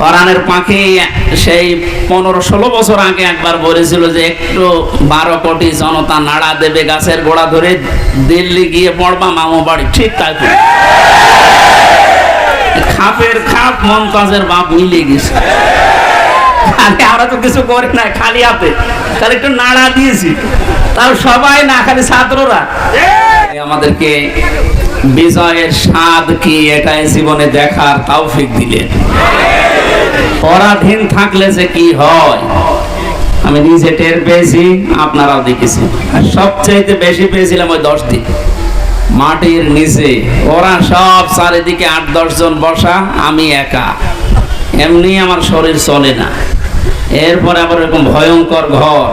কোরআনের পাখি সেই পনেরো ষোলো বছর আগে একবার বলেছিল যে একটু বারো কোটি জনতা নাড়া দেবে গাছের গোড়া ধরে দিল্লি গিয়ে পড়বা, মামু বাড়ি। ঠিক তাই খাপের খাপ, মমতাজের বাপ মিলে গেছে। খালি আমরা তো কিছু করি না খালি হাতে। খালি একটু নাড়া দিয়েছি। তাও সবাই না, খালি ছাত্ররা। আমাদেরকে বিজয়ের স্বাদ কি, এটাই জীবনে দেখার তৌফিক দিলেন। পরাধীন থাকলে যে কি হয়? আমি নিজে টের পেয়েছি, আপনারাও দেখেছেন। আর সবচাইতে বেশি পেয়েছিলাম ওই দশ দিন। মাটির নিচে, ওরা সব চারিদিকে আট দশ জন বসা, আমি একা। এমনি আমার শরীর চলে না। এরপরে আবার এরকম ভয়ঙ্কর ঘর,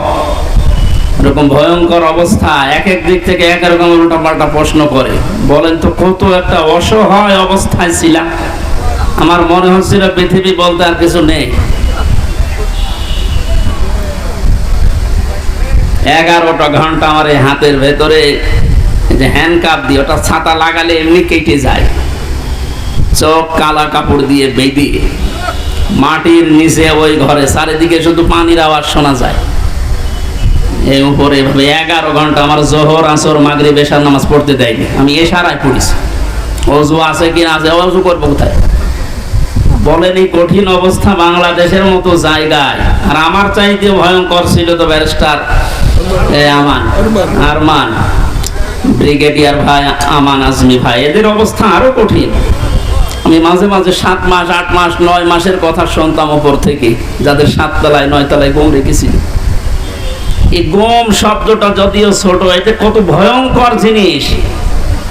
এরকম ভয়ঙ্কর অবস্থা, এক এক দিক থেকে এক রকম উল্টা পাল্টা প্রশ্ন করে। বলেন তো, কত একটা অসহায় অবস্থায় ছিলাম। আমার মনে হচ্ছিল পৃথিবী বলতে আর কিছু নেই। এগারোটা ঘণ্টা আমার এই হাতের ভেতরে যে হ্যান্ড কাপ দিয়ে ওটা ছাতা লাগালে এমনি কেটে যায়। চোখ, কালা কাপড় দিয়ে বেঁধে মাটির নিচে ওই ঘরে, চারিদিকে শুধু পানির আওয়াজ শোনা যায়। এই উপরে এভাবে এগারো ঘণ্টা আমার জোহর, আসর মাগরি বেশার নামাজ পড়তে দেয়নি। আমি এশারায় পড়েছি। অজু আছে কি না আছে, অজু করব কোথায়? বলেন এই কঠিন অবস্থা বাংলাদেশের মতো জায়গায়। আর আমার চাইতে ভয়ঙ্কর ছিল তো ব্যারিস্টার আমান আরমান। ব্রিগেডিয়ার ভাই আমান আজমি ভাই এদের অবস্থা আরও কঠিন। আমি মাঝে মাঝে সাত মাস আট মাস নয় মাসের কথা শুনতাম ওপর থেকে যাদের সাত তলায় নয় তলায় গম রেখেছিল। এই গম শব্দটা যদিও ছোট এতে কত ভয়ঙ্কর জিনিস।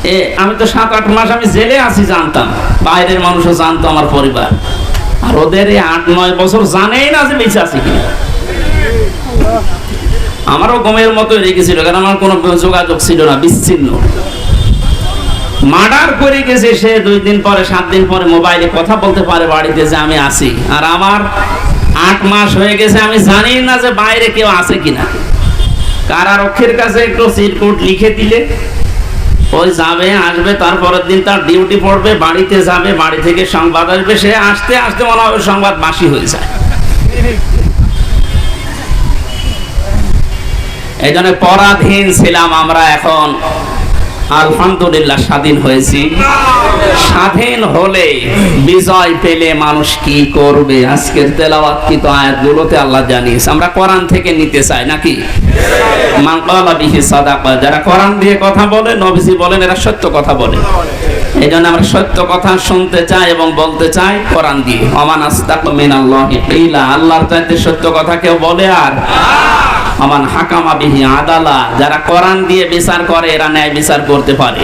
এ, আমি তো সাত, আট মাস আমি জেলে আছি, জানতাম। বাইরের মানুষও জানতো আমার পরিবার। আর ওদের এই আট, নয় বছর জানেই না যে বেঁচে আছি কিনা। আমারও গমের মতো রেখেছিল কারণ আমার কোনো যোগাযোগ ছিল না, বিচ্ছিন্ন। মার্ডার করে গেছে সে, দুই দিন পরে, সাত দিন পরে মোবাইলে কথা বলতে পারে বাড়িতে যে আমি আছি। আর আমার আট মাস হয়ে গেছে, আমি জানি না যে বাইরে কেউ আছে কিনা। কারারক্ষীর কাছে একটু সিটকুট লিখে দিলে ওই যাবে, আসবে, তারপরের দিন তার ডিউটি পড়বে, বাড়িতে যাবে, বাড়ি থেকে সংবাদ আসবে, সে আসতে আসতে মনে হবে সংবাদ বাসি হয়ে যায়। এই জন্য পরাধীন ছিলাম আমরা এখন। আলহামদুলিল্লাহ স্বাধীন হয়েছি। স্বাধীন হলে বিজয় পেলে মানুষ কি করবে? আজকের তেলাওয়াত কি তো আয়াতগুলোতে আল্লাহ জানিয়েছে। আমরা কোরআন থেকে নিতে চাই নাকি? মান যারা কোরআন দিয়ে কথা বলে, নবীজি বলেন, এরা সত্য কথা বলে। এই জন্য আমরা সত্য কথা শুনতে চাই এবং বলতে চাই কোরআন দিয়ে। অমান আস্তাক মিনাল্লাহি কিলা, আল্লাহর চাইতে সত্য কথা কেউ বলে আর? আমান হাকামা বিহি আদালা, যারা কোরআন দিয়ে বিচার করে, এরা ন্যায় বিচার করতে পারে।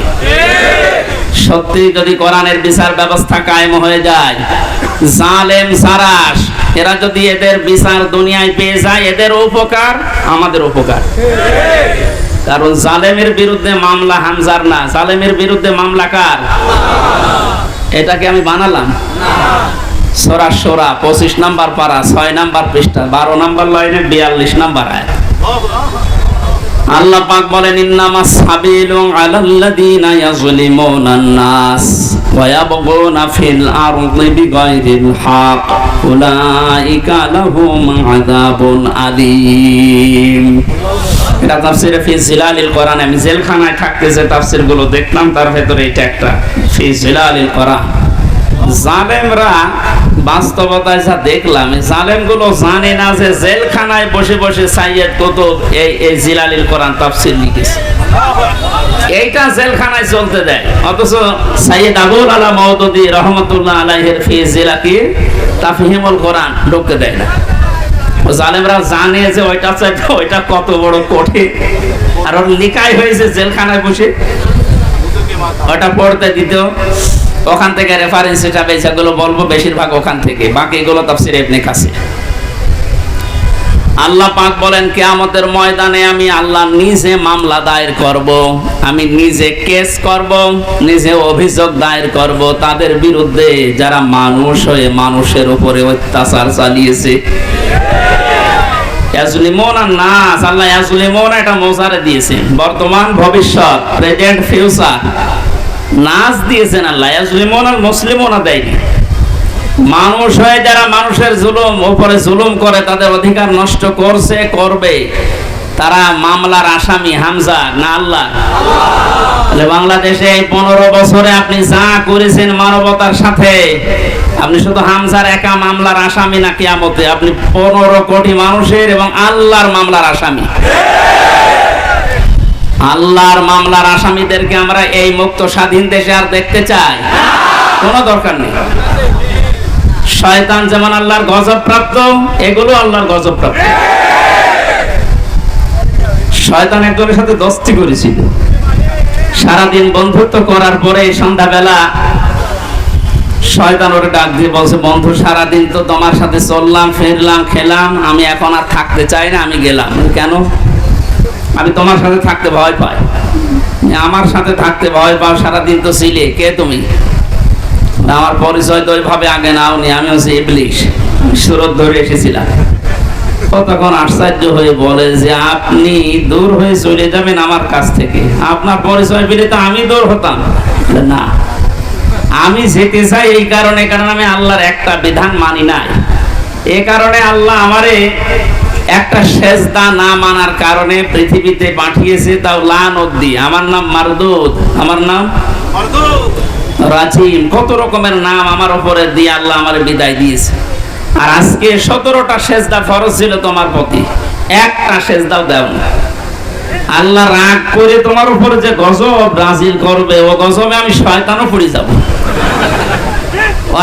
সত্যি যদি কোরআনের বিচার ব্যবস্থা কায়েম হয়ে যায়, জালেম সারাস এরা যদি এদের বিচার দুনিয়ায় পেয়ে যায়, এদের উপকার আমাদের উপকার। কারণ জালেমের বিরুদ্ধে মামলা হামজার না, জালেমের বিরুদ্ধে মামলা কার? এটাকে আমি বানালাম। সোরা সোরা, পঁচিশ নাম্বার পারা ছয় নাম্বার পৃষ্ঠা, বারো নাম্বার লাইনে বিয়াল্লিশ নাম্বার আল্লাহ পাক বলেন, ইন্নামা নাস ওয়া ইয়াবগুনা ফিল আরদি বিগাইরিল উলাইকা লাহুম আযাবুন এটা তাফসিরে ফি জিলালিল কোরআন। আমি জেলখানায় থাকতে যে দেখলাম, তার ভেতরে এটা একটা ফি জিলালিল কোরআন। জালেমরা বাস্তবতায় যা দেখলাম জালেমগুলো জানে না যে জেলখানায় বসে বসে সাইয়েদ কুতুব এই এই জিলালিল কোরআন তাফসীর লিখেছে। এইটা জেলখানায় চলতে দেয়। অথচ সাইয়েদ আবুল আলা রহমতুল্লাহ ফি তাফহিমুল কোরআন ঢুকতে দেয় না। জালেমরা জানে যে ওইটা চাইতে ওইটা কত বড় কঠিন। আর ওর লিখাই হয়েছে জেলখানায় বসে। ওটা পড়তে দিত। ওখান থেকে রেফারেন্স হিসাবে যেগুলো বলব বেশিরভাগ ওখান থেকে। বাকিগুলো তাফসির ইবনে কাসির। আল্লাহ পাক বলেন, কেয়ামতের ময়দানে আমি আল্লাহ নিজে মামলা দায়ের করব, আমি নিজে কেস করব, নিজে অভিযোগ দায়ের করব। তাদের বিরুদ্ধে যারা মানুষ হয়ে মানুষের উপরে অত্যাচার চালিয়েছে। আল্লাহ এটা মোজারে দিয়েছে বর্তমান, ভবিষ্যৎ প্রেজেন্ট ফিউচার নাচ দিয়েছেন আল্লাহ। ইয়াজলিমুনা মুসলিমুনা দেয়নি। মানুষ হয়ে যারা মানুষের জুলুম, উপরে জুলুম করে, তাদের অধিকার নষ্ট করছে, করবে। তারা মামলার আসামি হামজা, না আল্লাহ? বাংলাদেশে এই পনেরো বছরে আপনি যা করেছেন মানবতার সাথে, আপনি শুধু হামজার একা মামলার আসামি না, কিয়ামতে আপনি পনেরো কোটি মানুষের এবং আল্লাহর মামলার আসামি। আল্লাহর মামলার আসামিদেরকে আমরা এই মুক্ত স্বাধীন দেশে আর দেখতে চাই। কোনো দরকার নেই। শয়তান যেমন আল্লাহর গজব প্রাপ্ত এগুলো আল্লাহর গজব প্রাপ্ত শয়তান একজনের সাথে দস্তি করেছিল। সারাদিন বন্ধুত্ব করার পরে সন্ধ্যাবেলা শয়তান ওরে ডাক দিয়ে বলছে, বন্ধু, সারাদিন তো তোমার সাথে চললাম, ফিরলাম, খেলাম, আমি এখন আর থাকতে চাই না, আমি গেলাম। কেন? আমি তোমার সাথে থাকতে ভয় পাই। আমার সাথে থাকতে ভয় পাও সারাদিন তো ছিলে কে তুমি? আমার পরিচয় তো ওইভাবে আগে নাওনি আমি হচ্ছে ইবলিশ। সুরত ধরে এসেছিলাম। তখন আশ্চর্য হয়ে বলে যে, আপনি দূর হয়ে চলে যাবেন আমার কাছ থেকে। আপনার পরিচয় পেলে তো আমি দূর হতাম। না। আমি যেতে চাই এই কারণে, কারণ আমি আল্লাহর একটা বিধান মানি নাই। এ কারণে আল্লাহ আমারে একটা সেজদা না মানার কারণে পৃথিবীতে পাঠিয়েছে তাও লান অব্দি। আমার নাম মারদুদ। আমার নাম? রাজিম। কত রকমের নাম আমার উপরে দিয়ে আল্লাহ আমার বিদায় দিয়েছে। আর আজকে সতেরোটা সেজদা ফরজ ছিল তোমার প্রতি। একটা সেজদাও দেও না। আল্লাহ রাগ করে তোমার উপরে যে গজব ব্রাজিল করবে ও গজবে আমি শয়তানও পড়ে যাব।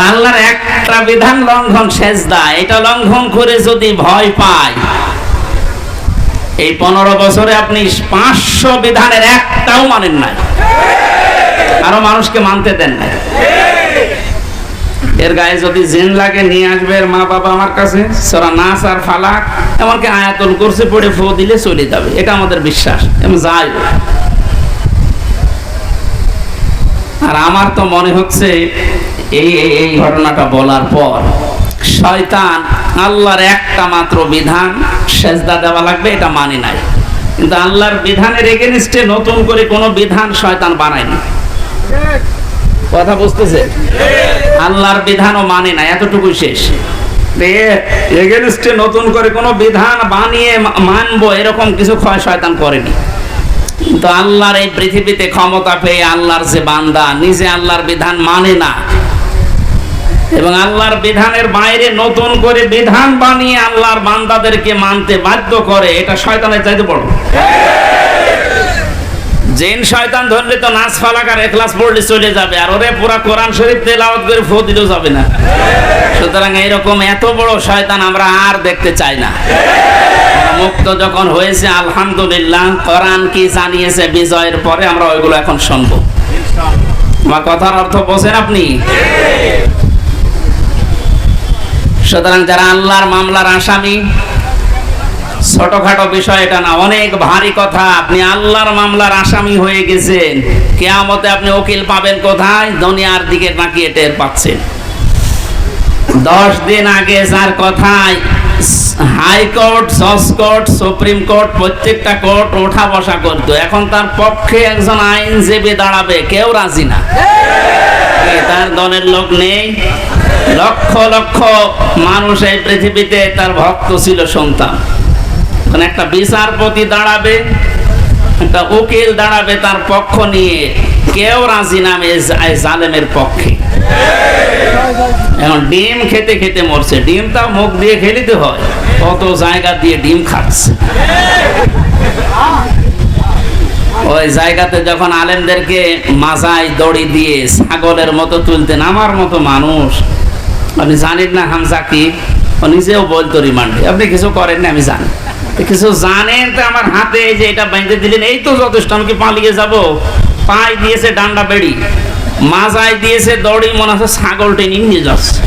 আল্লাহর একটা বিধান লঙ্ঘন সেজদা, এটা লঙ্ঘন করে যদি ভয় পায়, এই পনেরো বছরে আপনি পাঁচশো বিধানের একটাও মানেন নাই। আরও মানুষকে মানতে দেন না এর গায়ে যদি জিন লাগে, নিয়ে আসবে মা বাবা আমার কাছে। সরা নাস আর ফালাক, এমনকি আয়াতন করছে পড়ে ফো দিলে চলে যাবে। এটা আমাদের বিশ্বাস। এবং যাই। আর আমার তো মনে হচ্ছে এই এই ঘটনাটা বলার পর শয়তান আল্লাহর একটা মাত্র বিধান সেজদা দেওয়া লাগবে, এটা মানি নাই। কিন্তু আল্লাহর বিধানের এগেনিস্টে নতুন করে কোনো বিধান শয়তান বানায়নি। কথা বুঝতেছে? আল্লাহর বিধানও মানে না এতটুকু শেষ। এগেনস্টে নতুন করে কোনো বিধান বানিয়ে মানবো, এরকম কিছু ক্ষয় শয়তান করেনি। কিন্তু আল্লাহর এই পৃথিবীতে ক্ষমতা পেয়ে আল্লাহর যে বান্দা, নিজে আল্লাহর বিধান মানে না। এবং আল্লাহর বিধানের বাইরে নতুন করে বিধান বানিয়ে আল্লাহর বান্দাদেরকে মানতে বাধ্য করে এটা শয়তানের চাইতে বড়। জেন শয়তান ধরলে তো নাচ ফালাক আর এখলাস পড়লে চলে যাবে আর ওরে পুরা কোরআন শরীফ তেলাওয়াত করে ফো দিলেও যাবে না। সুতরাং এইরকম এত বড় শয়তান আমরা আর দেখতে চাই না। মুক্ত যখন হয়েছে আলহামদুলিল্লাহ কোরআন কি জানিয়েছে বিজয়ের পরে আমরা ওইগুলো এখন শুনব। আমার কথার অর্থ বোঝেন আপনি? সুতরাং যারা আল্লাহর মামলার আসামি, ছোটখাটো বিষয় এটা না, অনেক ভারী কথা। আপনি আল্লাহর মামলার আসামি হয়ে গেছেন, কেয়ামতে আপনি উকিল পাবেন কোথায়? দুনিয়ার দিকে তাকিয়ে টের পাচ্ছেন। দশ দিন আগে যার কথায় হাইকোর্ট জজ কোর্ট সুপ্রিম কোর্ট, প্রত্যেকটা কোর্ট ওঠা বসা করতো। এখন তার পক্ষে একজন আইনজীবী দাঁড়াবে, কেউ রাজি না। তার দলের লোক নেই। লক্ষ লক্ষ মানুষ এই পৃথিবীতে তার ভক্ত ছিল সন্তান। এখন একটা বিচারপতি দাঁড়াবে, একটা উকিল দাঁড়াবে তার পক্ষ নিয়ে। কেউ রাজি নামে জালেমের পক্ষে। এখন ডিম খেতে খেতে মরছে। ডিমটা মুখ দিয়ে খেলিতে হয়। কত জায়গা দিয়ে ডিম খাচ্ছে। ওই জায়গাতে যখন আলেমদেরকে মাজায় দড়ি দিয়ে ছাগলের মতো তুলতেন আমার মতো মানুষ, আপনি জানেন না হামজা কি? ও নিজেও বলতো রিমান্ডে, আপনি কিছু করেন না, আমি জানি। কিছু জানেন তো আমার হাতে যে এটা বেঁধে দিলেন, এই তো যথেষ্ট, আমি কি পালিয়ে যাব? পাই দিয়েছে ডান্ডা বেড়ি, মাজায় দিয়েছে দড়ি, মনে হচ্ছে ছাগল টেনে নিয়ে যাচ্ছে।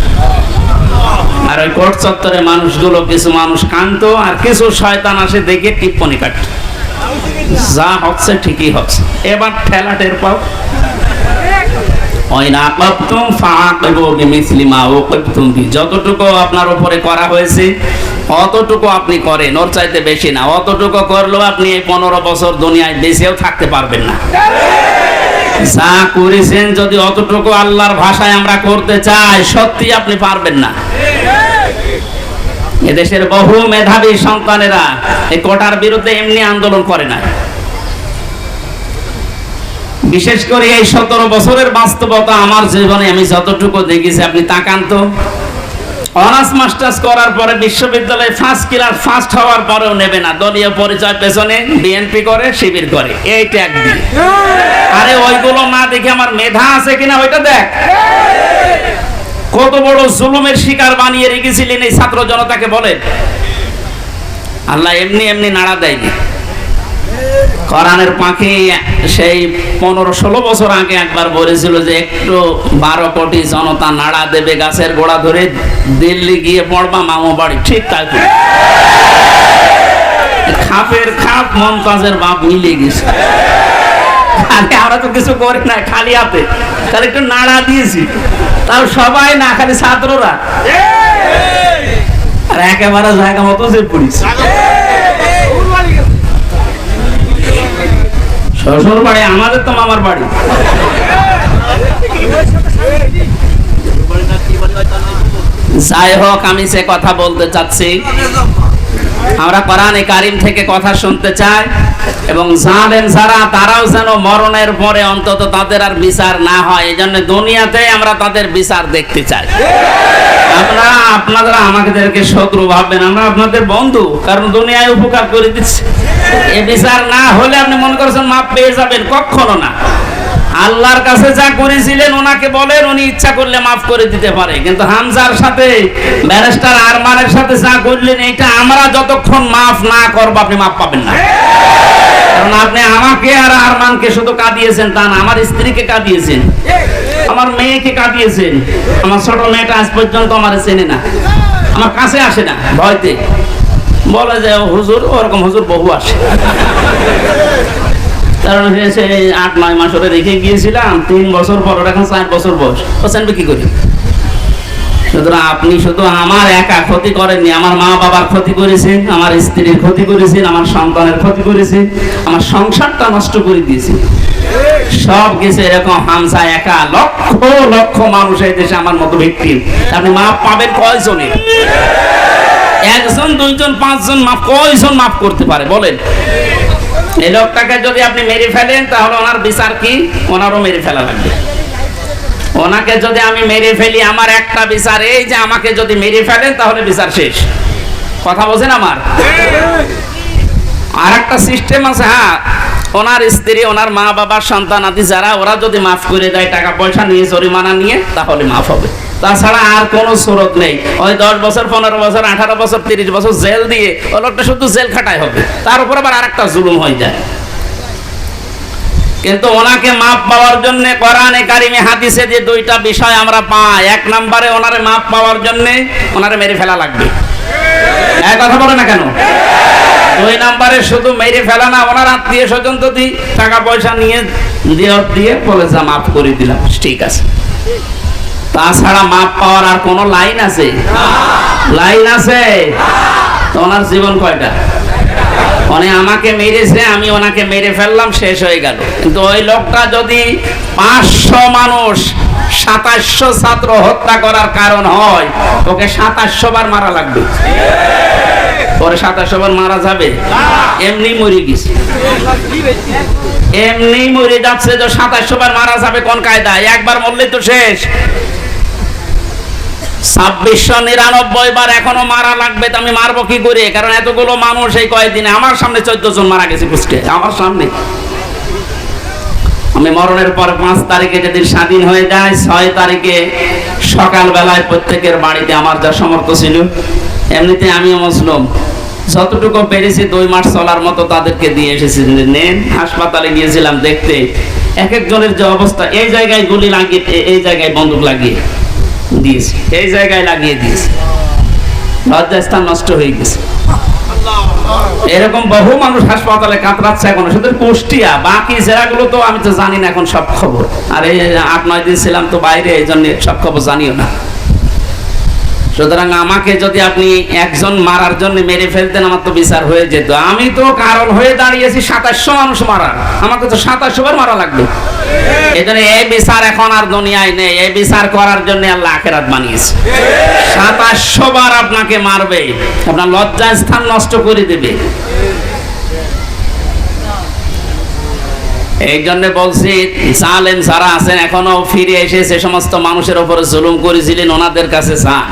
আর ওই কোর্ট চত্বরে মানুষগুলো, কিছু মানুষ কান্ত আর কিছু শয়তান আসে দেখে টিপ্পনি কাটে যা হচ্ছে ঠিকই হচ্ছে। এবার ঠেলা টের পাও। যতটুকু আপনার উপরে করা হয়েছে, অতটুকু আপনি করেন। ওর চাইতে বেশি না। অতটুকু করলেও আপনি এই পনেরো বছর দুনিয়ায় বেঁচেও থাকতে পারবেন না। যা করেছেন, যদি অতটুকু আল্লাহর ভাষায় আমরা করতে চাই, সত্যি আপনি পারবেন না। এদেশের বহু মেধাবী সন্তানেরা এই কোটার বিরুদ্ধে এমনি আন্দোলন করে না। বিশেষ করে এই সতেরো বছরের বাস্তবতা আমার জীবনে আমি যতটুকু দেখেছি, আপনি তাকান তো। অনার্স, মাস্টার্স করার পরে বিশ্ববিদ্যালয়ে ফার্স্ট ক্লাস ফার্স্ট হওয়ার পরেও নেবে না। দলীয় পরিচয় পেছনে বিএনপি করে, শিবির করে। এই ট্যাগ দিয়ে আরে ওইগুলো না দেখে আমার মেধা আছে কিনা ওইটা দেখ। কত বড় জুলুমের শিকার বানিয়ে রেখেছিলেন এই ছাত্র জনতাকে বলেন? আল্লাহ এমনি এমনি নাড়া দেয়নি। কোরআনের পাখি সেই পনেরো ষোলো বছর আগে একবার বলেছিল যে একটু বারো কোটি জনতা নাড়া দেবে, গাছের গোড়া ধরে দিল্লি গিয়ে পড়বা, মামু বাড়ি। ঠিক তাই খাপের খাপ, মমতাজের বাপ মিলে গেছে। খালি আমরা তো কিছু করি না, খালি হাতে। খালি একটু নাড়া দিয়েছি। তাও সবাই না, খালি ছাত্ররা। আর একেবারে জায়গা মতো যে পড়িস শ্বশুর বাড়ি, আমাদের তো মামার বাড়ি। যাই হোক, আমি সে কথা বলতে চাচ্ছি। আমরা কোরআনে কারিম থেকে কথা শুনতে চাই এবং জানেন যারা, তারাও যেন মরণের পরে অন্তত তাদের আর বিচার না হয়। এই জন্য দুনিয়াতে আমরা তাদের বিচার দেখতে চাই। আমরা আপনারা আমাদেরকে শত্রু ভাববেন, আমরা আপনাদের বন্ধু, কারণ দুনিয়ায় উপকার করে দিচ্ছি। এ বিচার না হলে আপনি মনে করছেন মাপ পেয়ে যাবেন, কখনো না। আল্লাহর কাছে যা করেছিলেন, ওনাকে বলেন, উনি ইচ্ছা করলে মাফ করে দিতে পারে। কিন্তু হামজার সাথে, ব্যারিস্টার আরমানের সাথে যা করলেন এটা আমরা যতক্ষণ মাফ না করব, আপনি মাফ পাবেন না। কারণ আপনি আমাকে আর আরমানকে শুধু কাঁদিয়েছেন, তা না, আমার স্ত্রীকে কাঁদিয়েছেন, আমার মেয়েকে কাঁদিয়েছেন, আমার ছোট মেয়েটা আজ পর্যন্ত আমার চেনে না, আমার কাছে আসে না ভয়তে। বলে যে হুজুর, ওরকম হুজুর বহু আসে। কারণ হয়েছে আট, নয় মাস ওরে রেখে গিয়েছিলাম, তিন বছর পর এখন বছর বয়স। কি করি। সুতরাং আপনি শুধু আমার একা ক্ষতি করেননি, আমার মা বাবার ক্ষতি করেছেন, আমার স্ত্রীর ক্ষতি করেছেন, আমার সন্তানের ক্ষতি করেছেন, আমার সংসারটা নষ্ট করে দিয়েছে সব কিছু এরকম হামসা একা, লক্ষ লক্ষ মানুষ এই দেশে আমার মতো ভিক্টিম আপনি মাপ পাবেন কয়জনের একজন, দুইজন, পাঁচজন মাপ, কয়জন মাফ করতে পারে? বলেন। এই লোকটাকে যদি আপনি মেরে ফেলেন, তাহলে ওনার বিচার কি? ওনারও মেরে ফেলা লাগবে। ওনাকে যদি আমি মেরে ফেলি, আমার একটা বিচার এই যে আমাকে যদি মেরে ফেলেন, তাহলে বিচার শেষ। কথা বোঝেন আমার? আর একটা সিস্টেম আছে হ্যাঁ। ওনার স্ত্রী, ওনার মা বাবার সন্তান আদি যারা, ওরা যদি মাফ করে দেয় টাকা পয়সা নিয়ে, জরিমানা নিয়ে, তাহলে মাফ হবে। তাছাড়া আর কোনো সুরত নেই। ওই দশ বছর, পনেরো বছর, আঠারো বছর, তিরিশ বছর জেল দিয়ে ওই লোকটা শুধু জেল খাটাই হবে। তার উপর আবার আরেকটা জুলুম হয়ে যায়। কিন্তু ওনাকে মাপ পাওয়ার জন্য কোরআনে কারিমে হাদিসে যে দুইটা বিষয় আমরা পাই, এক নম্বরে ওনারে মাপ পাওয়ার জন্য ওনারে মেরে ফেলা লাগবে। এক কথা বলে না কেন? দুই নম্বরে শুধু মেরে ফেলা না, ওনার আত্মীয় স্বজন যদি টাকা পয়সা নিয়ে দিয়ে দিয়ে বলে যা, মাফ করে দিলাম। ঠিক আছে। তাছাড়া মাপ পাওয়ার আর কোনো লাইন আছে? লাইন আছে? তো ওনার জীবন কয়টা? উনি আমাকে মেরেছে, আমি ওনাকে মেরে ফেললাম, শেষ হয়ে গেল। কিন্তু ওই লোকটা যদি পাঁচশো মানুষ সাতাশশো ছাত্র হত্যা করার কারণ হয় ওকে সাতাশশো বার মারা লাগবে। পরে সাতাশশো বার মারা যাবে? এমনি মরে গেছে। এমনি মরে যাচ্ছে যে সাতাশশো বার মারা যাবে কোন কায়দায়? একবার মরলে তো শেষ। ছাব্বিশশো নিরানব্বই বার এখনও মারা লাগবে তো আমি মারবো কি করে? কারণ এতগুলো মানুষ এই কয়েকদিনে আমার সামনে চোদ্দ জন মারা গেছে আমার সামনে। আমি মরণের পর পাঁচ তারিখে যেদিন স্বাধীন হয়ে যায়, ছয় তারিখে সকালবেলায় প্রত্যেকের বাড়িতে আমার যা সমর্থ ছিল, এমনিতে আমিও মুসলিম। যতটুকু পেরেছি দুই মাস চলার মতো তাদেরকে দিয়ে এসেছি। নেন, হাসপাতালে গিয়েছিলাম দেখতে। এক একজনের যে অবস্থা, এই জায়গায় গুলি লাগিয়ে এই জায়গায় বন্দুক লাগিয়ে। দিয়েছি। এই জায়গায় লাগিয়ে দিয়েছি। লজ্জাস্থান নষ্ট হয়ে গেছে। এরকম বহু মানুষ হাসপাতালে কাতরাচ্ছে এখন। শুধু কুষ্টিয়া, বাকি জেলাগুলো তো আমি তো জানি না এখন সব খবর। আর এই আট, নয় দিন ছিলাম তো বাইরে, এই জন্য সব খবর জানিও না। সুতরাং আমাকে যদি আপনি একজন মারার জন্য মেরে ফেলতেন, আমার তো বিচার হয়ে যেত। আমি তো কারণ হয়ে দাঁড়িয়েছি সাতাশশো মানুষ মারার। আমাকে তো সাতাশশো বার মারা লাগবে। এই বিচার এখন আর দুনিয়ায় নেই। এই বিচার করার জন্য আল্লাহ আখেরাত বানিয়েছে। সাতাশশো বার আপনাকে মারবে। আপনার লজ্জা স্থান নষ্ট করে দেবে। এই জন্য বলছি, জালেম যারা আছেন, এখনও ফিরে এসে সে সমস্ত মানুষের উপরে জুলুম করেছিলেন, ওনাদের কাছে যান।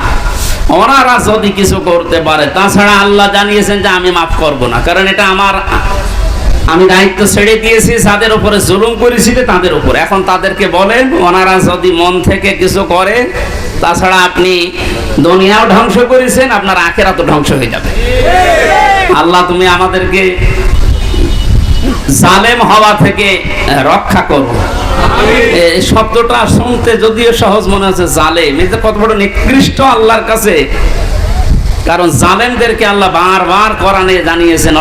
ওনারা যদি কিছু করতে পারে, তাছাড়া আল্লাহ জানিয়েছেন যে আমি মাফ করব না। কারণ এটা আমার, আমি দায়িত্ব ছেড়ে দিয়েছি, যাদের উপরে জুলুম করেছিল তাদের উপর। এখন তাদেরকে বলেন, ওনারা যদি মন থেকে কিছু করে, তাছাড়া আপনি দুনিয়াও ধ্বংস করেছেন, আপনার আখেরা তো ধ্বংস হয়ে যাবে। আল্লাহ, তুমি আমাদেরকে জালেম হওয়া থেকে রক্ষা করো শব্দটা শুনতে যদিও সহজ মনে হচ্ছে জালেম। কত বড় নিকৃষ্ট আল্লাহর কাছে। কারণ জালেমদেরকে আল্লাহ বারবার কোরআনে জানিয়েছেন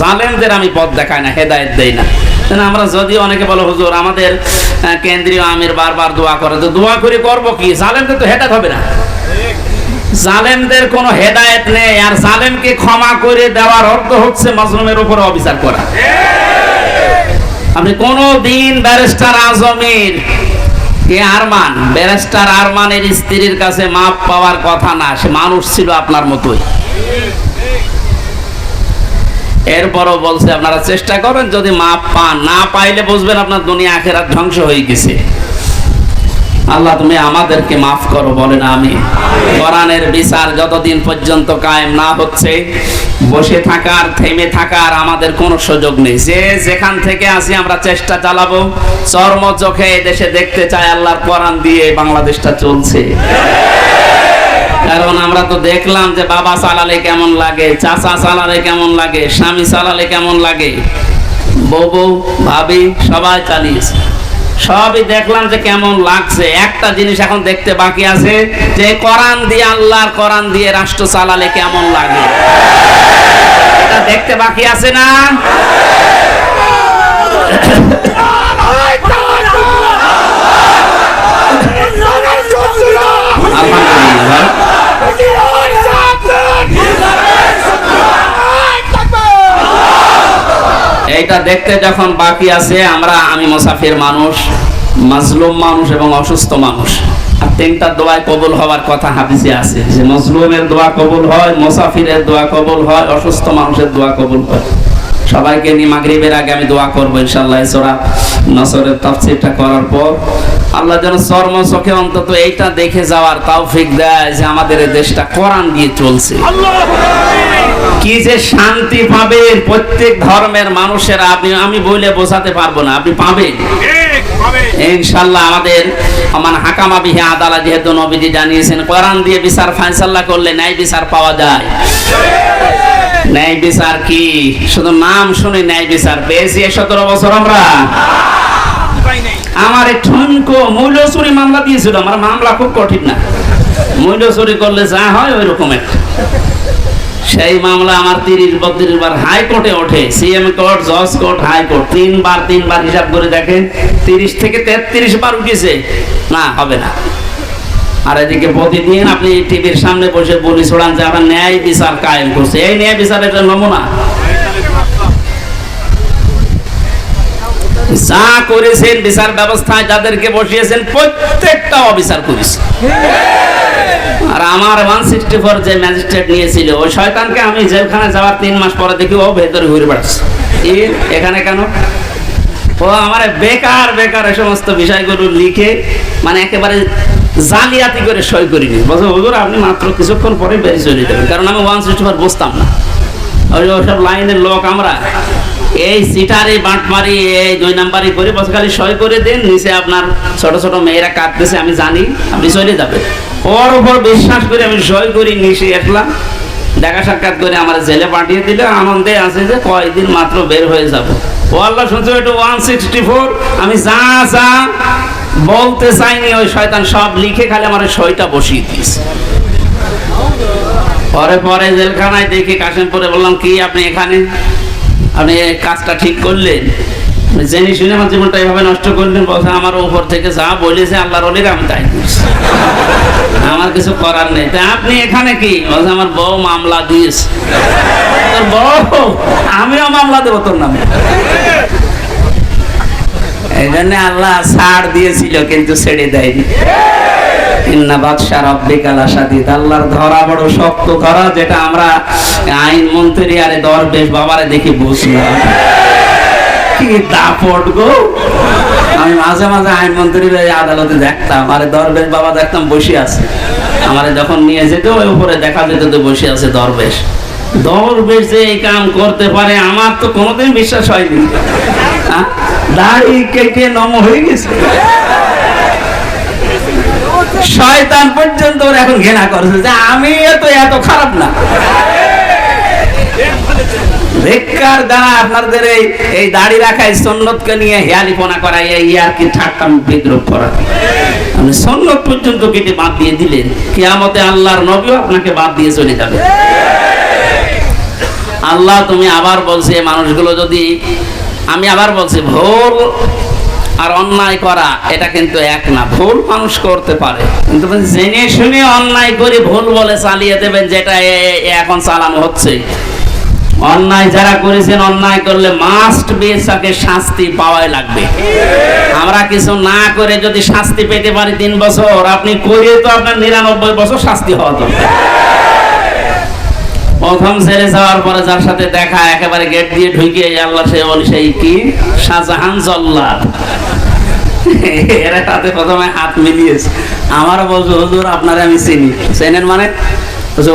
জালেমদের আমি পথ দেখাই না, হেদায়েত দেই না। আমরা যদি অনেকে বলো, হুজুর, আমাদের কেন্দ্রীয় আমির বারবার দোয়া করে। তো দোয়া করে করব কি? জালেমদের তো হেদায়েত হবে না। জালেমদের কোনো হেদায়েত নেই, আর জালেমকে ক্ষমা করে দেওয়ার অর্থ হচ্ছে মাজলুমের উপর অবিচার করা। আপনি কোন দিন ব্যারিস্টার আজমির কে আরমান, ব্যারিস্টার আরমানের স্ত্রীর কাছে মাপ পাওয়ার কথা না, সে মানুষ ছিল আপনার মতোই। এরপরও বলছে, আপনারা চেষ্টা করেন যদি মাপ পান, না পাইলে বুঝবেন আপনার দুনিয়া আখেরাত ধ্বংস হয়ে গেছে। আল্লাহ, তুমি আমাদেরকে মাফ করো, বলেন আমি। কোরআনের বিচার যতদিন পর্যন্ত কায়েম না হচ্ছে, বসে থাকার, থেমে থাকার আমাদের কোনো সুযোগ নেই। যে যেখান থেকে আসি আমরা চেষ্টা চালাবো। চর্ম চোখে দেশে দেখতে চাই, আল্লাহর কোরআন দিয়ে বাংলাদেশটা চলছে। কারণ আমরা তো দেখলাম যে বাবা চালালে কেমন লাগে, চাচা চালালে কেমন লাগে, স্বামী চালালে কেমন লাগে। বউ বউ, ভাবি, সবাই চালিয়েছে। সবই দেখলাম যে কেমন লাগছে। একটা জিনিস এখন দেখতে বাকি আছে, যে কোরআন দিয়ে আল্লাহর কোরআন দিয়ে রাষ্ট্র চালালে কেমন লাগে? এটা দেখতে বাকি আছে না? এইটা দেখতে যখন বাকি আছে, আমরা, আমি মুসাফির মানুষ, মাজলুম মানুষ এবং অসুস্থ মানুষ। আর তিনটা দোয়ায় কবুল হওয়ার কথা হাদিসে আছে যে, মজলুমের দোয়া কবুল হয়, মুসাফিরের দোয়া কবুল হয়, অসুস্থ মানুষের দোয়া কবুল হয়। সবাইকে নিয়ে মাগরিবের আগে আমি দোয়া করব ইনশাল্লাহ সোরা নসরের তাফসিরটা করার পর। আল্লাহ যেন চর্ম চোখে অন্তত এইটা দেখে যাওয়ার তৌফিক দেয় যে, আমাদের এই দেশটা কোরআন দিয়ে চলছে। কি যে শান্তি পাবে প্রত্যেক ধর্মের মানুষেরা আপনি আমি বলে বোঝাতে পারব না আপনি পাবেন? ইনশাল্লাহ আমাদের আমার হাকামা বিহে আদালা যেহেতু নবীজি জানিয়েছেন কোরআন দিয়ে বিচার ফাইসাল্লাহ করলে ন্যায় বিচার পাওয়া যায়। ন্যায় বিচার কি? শুধু নাম শুনে ন্যায় বিচার পেয়েছি সতেরো বছর আমরা। আমার ঠনকো মূল্য চুরি মামলা দিয়েছিল আমার মামলা খুব কঠিন না। মূল্য চুরি করলে যা হয় ওই রকম একটা। সেই মামলা আমার তিরিশ, বত্রিশ বার হাইকোর্টে ওঠে। সিএম কোর্ট, জজ কোর্ট হাইকোর্ট তিনবার তিনবার হিসাব করে দেখেন, তিরিশ থেকে তেত্রিশ বার উঠেছে। না, হবে না। আর এদিকে প্রতিদিন আপনি টিভির সামনে বসে বলি ছোড়ান যে আমরা ন্যায় বিচার কায়েম করছে। এই ন্যায় বিচারের একটা নমুনা। যা করেছেন বিচার ব্যবস্থায় যাদেরকে বসিয়েছেন, প্রত্যেকটা অবিচার করেছে। আর আমার ওয়ান সিক্সটি ফোর যে ম্যাজিস্ট্রেট নিয়েছিল, ওই শয়তানকে আমি জেলখানে যাওয়ার তিন মাস পরে দেখি ও ভেতরে ঘুরে বেড়াচ্ছে। এখানে কেন? ও আমার বেকার বেকার এই সমস্ত বিষয়গুলো লিখে মানে একেবারে জালিয়াতি করে সই করিনি বলছে, হুজুর, আপনি মাত্র কিছুক্ষণ পরে বেরিয়ে চলে যাবেন। কারণ আমি ওয়ান সিক্সটি ফোর বুঝতাম না। ওই ওসব লাইনের লোক আমরা এই সিটারি বাঁটমারি এই দুই নাম্বারই করে বসে খালি সই করে দেন, নিচে আপনার ছোট ছোট মেয়েরা কাঁদতেছে, আমি জানি, আপনি চলে যাবেন। ওর উপর বিশ্বাস করে আমি সই করি, নিচে আসলাম। দেখা সাক্ষাৎ করে আমার জেলে পাঠিয়ে দিলে, আনন্দে আছে যে কয়দিন মাত্র বের হয়ে যাব। ও আল্লাহ, শুনছো একটু ওয়ান সিক্সটি ফোর আমি যা যা বলতে চাইনি, ওই শয়তান সব লিখে খালি আমার সইটা বসিয়ে দিয়েছে। পরে পরে জেলখানায় দেখি কাশিমপুরে বললাম, কি আপনি এখানে? আপনি কাজটা ঠিক করলেন। জেনে শুনে আমার জীবনটা এইভাবে নষ্ট করলেন বলছে আমার উপর থেকে যা বলেছে আল্লাহর অলির, আমি তাই আমার কিছু করার নেই। তা আপনি এখানে কি? বলছে, আমার বউ মামলা দিয়েছে। বউ? আমিও মামলা দেবো তোর নামে। এই জন্য আল্লাহ ছাড় দিয়েছিল, কিন্তু ছেড়ে দেয়নি। ইন্না আল্লাহর ধরা বড় শক্ত যেটা আমরা আইন মন্ত্রী আরে দরবেশ বাবারে দেখি বুঝলাম। কি দাপট গো। আমি মাঝে মাঝে আইন মন্ত্রী আদালতে দেখতাম, আরে দরবেশ বাবা দেখতাম বসে আছে। আমারে যখন নিয়ে যেত, ওই উপরে দেখা যেত তো বসে আছে দরবেশ। দরবেশ যে এই কাম করতে পারে, আমার তো কোনোদিন বিশ্বাস হয়নি। হ্যাঁ? দাড়ি কেটে নম হয়ে গেছে। শয়তান পর্যন্ত ওর এখন ঘৃণা করছে যে আমি তো এত খারাপ না। বেকার দ্বারা আপনাদের এই এই দাড়ি সন্ন্যতকে নিয়ে হেয়ালিপনা এই আর কি করা। আপনি সন্ন্যত পর্যন্ত কেটে বাদ দিয়ে দিলেন। কিয়ামতে আল্লাহর নবীও আপনাকে বাদ দিয়ে চলে যাবে। আল্লাহ তুমি আবার বলছে মানুষগুলো যদি, আমি আবার বলছি ভুল আর অন্যায় করা, এটা কিন্তু এক না, ভুল মানুষ করতে পারে। কিন্তু জেনে শুনে অন্যায় করে ভুল বলে চালিয়ে দেবেন, যেটা এখন চালানো হচ্ছে। অন্যায় যারা করেছেন, অন্যায় করলে মাস্ট বি শাস্তি পাওয়াই লাগবে। আমরা কিছু না করে যদি শাস্তি পেতে পারি তিন বছর, আপনি করে তো আপনার নিরানব্বই বছর শাস্তি হওয়া দরকার। প্রথম ছেড়ে যাওয়ার পরে যার সাথে দেখা, একেবারে গেট দিয়ে ঢুকে আল্লাহ সে সেই কি? শাহজাহান জল্লাদ। এরা সাথে প্রথমে হাত মিলিয়েছে। আমারও বলছো, হুজুর, আপনারে আমি চিনি। চেনেন মানে?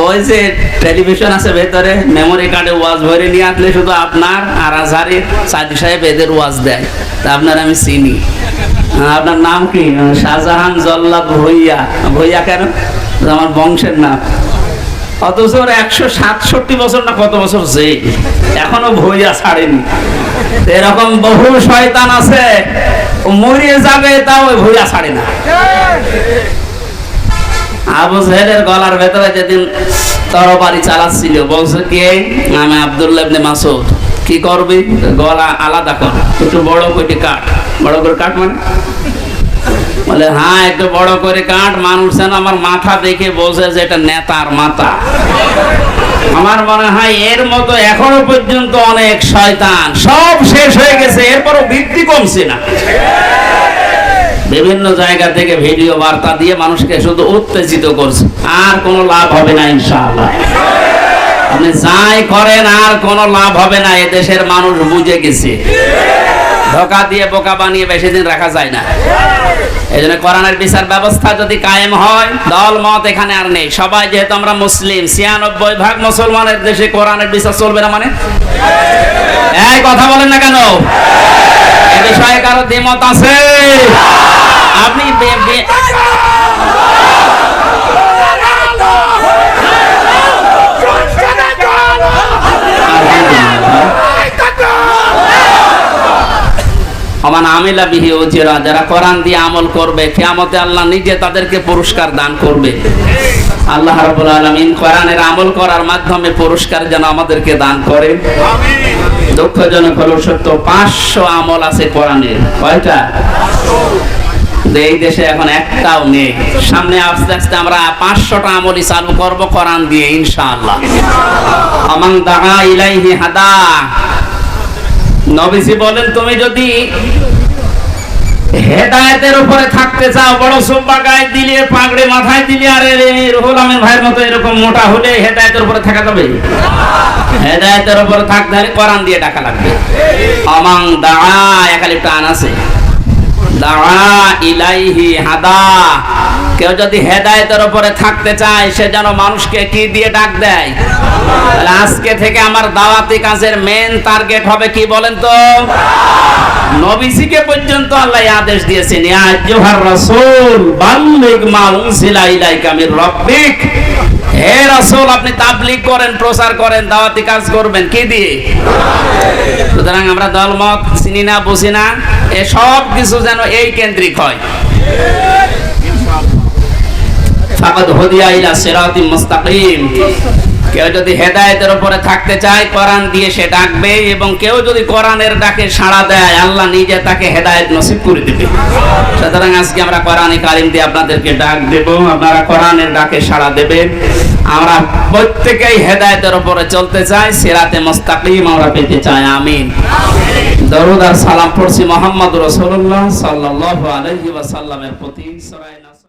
ওই যে টেলিভিশন আছে ভেতরে মেমোরি কার্ডে ওয়াজ ভরে নিয়ে আসলে শুধু আপনার আর আজহারের সাদি সাহেব এদের ওয়াজ দেয়। তা আপনার আমি চিনি। আপনার নাম কি? শাহজাহান জল্লাদ ভইয়া। ভইয়া কেন? আমার বংশের নাম। অথচ ওর একশো সাতষট্টি বছর না কত বছর যে এখনও ভইয়া ছাড়েনি। এরকম বহু শয়তান আছে মরিয়ে যাবে, তাও ভইয়া ছাড়ে না। আবু জেহেলের গলার ভেতরে যেদিন তরবারি চালাচ্ছিল, বলছে কে? আমি আব্দুল্লাহ ইবনে মাসুদ কি করবি? গলা আলাদা কর, একটু বড় করে কাট। বড় করে কাট মানে? বলে হ্যাঁ একটু বড় করে কাট, মানুষ আমার মাথা দেখে বোঝে যে এটা নেতার মাথা। আমার মনে হয় এর মতো এখনও পর্যন্ত অনেক শয়তান। সব শেষ হয়ে গেছে, এরপরও বৃদ্ধি কমছে না। বিভিন্ন জায়গা থেকে ভিডিও বার্তা দিয়ে মানুষকে শুধু উত্তেজিত করছে। আর কোনো লাভ হবে না, ইনশাআল্লাহ। আপনি যাই করেন, আর কোনো লাভ হবে না, এদেশের মানুষ বুঝে গেছে। ধোকা দিয়ে বোকা বানিয়ে বেশি দিন রাখা যায় না। এই জন্য কোরআনের বিচার ব্যবস্থা যদি কায়েম হয়, দল, মত এখানে আর নেই। সবাই যেহেতু আমরা মুসলিম, ছিয়ানব্বই ভাগ মুসলমানের দেশে কোরআনের বিচার চলবে না মানে? এই কথা বলেন না কেন? এ বিষয়ে কারও দ্বিমত আছে? আপনি আমান আমিলা বিহি উজিরা যারা কোরআন দিয়ে আমল করবে কিয়ামতে আল্লাহ নিজে তাদেরকে পুরস্কার দান করবে। আল্লাহ রাব্বুল আলামিন কোরআনের আমল করার মাধ্যমে পুরস্কার যেন আমাদেরকে দান করে। দুঃখজনক হলো সত্য পাঁচশো আমল আছে কোরআনের। কয়টা? এই দেশে এখন একটাও নেই। সামনে আস্তে আস্তে আমরা পাঁচশোটা আমলই চালু করব কোরআন দিয়ে ইনশাআল্লাহ। আমান দাহা ইলাইহি হাদা নবীজি বলেন, তুমি যদি হেদায়েতের উপরে থাকতে চাও, বড় সোম্বা গায়ে দিলে, পাগড়ে মাথায় দিলে, আর রুহুল আমিন ভাইয়ের মতো এরকম মোটা হলে হেদায়েতের উপরে থাকা যাবে? হেদায়েতের উপরে থাকতে হলে কোরআন দিয়ে ডাকা লাগবে। অমাং দাঁড়া একালি টান আছে। দাঁড়া ইলাইহি হাদা। কেউ যদি হেদায়েতের উপরে থাকতে চায়, সে যেন মানুষকে কি দিয়ে ডাক দেয়? আজকে থেকে আমার দাওয়াতি কাজের মেন টার্গেট হবে কি বলেন তো? নবীজিকে পর্যন্ত আল্লাহ আদেশ দিয়েছেন, ইয়া আইয়ুহার রাসূল, বাল্লিগ মা ইলাইকা মির রাব্বিক। হে রাসূল, আপনি তাবলীগ করেন, প্রচার করেন, দাওয়াতি কাজ করবেন, কি দিয়ে? সুতরাং আমরা দলমত চিনি না, বুঝি না, এ সব কিছু যেন এই কেন্দ্রিক হয়। ফাকাদ হুদিয়া ইলা সিরাতিম মুস্তাকিম। কেউ যদি হেদায়েতের উপরে থাকতে চায়, কোরআন দিয়ে সে ডাকবে এবং কেউ যদি কোরআনের ডাকে সাড়া দেয়, আল্লাহ নিজে তাকে হেদায়েত নসিব করে দেবে। সুতরাং আজকে আমরা কোরআনে কারিম দিয়ে আপনাদেরকে ডাক দেব, আপনারা কোরআনের ডাকে সাড়া দেবেন আমরা প্রত্যেকেই হেদায়েতের উপরে চলতে চাই, সিরাতে মুস্তাকিম আমরা পেতে চাই, আমিন। দরুদ আর সালাম পড়ছি মোহাম্মদ রসুল্লাহ সাল্লাল্লাহু আলাইহি ওয়াসাল্লামের প্রতি।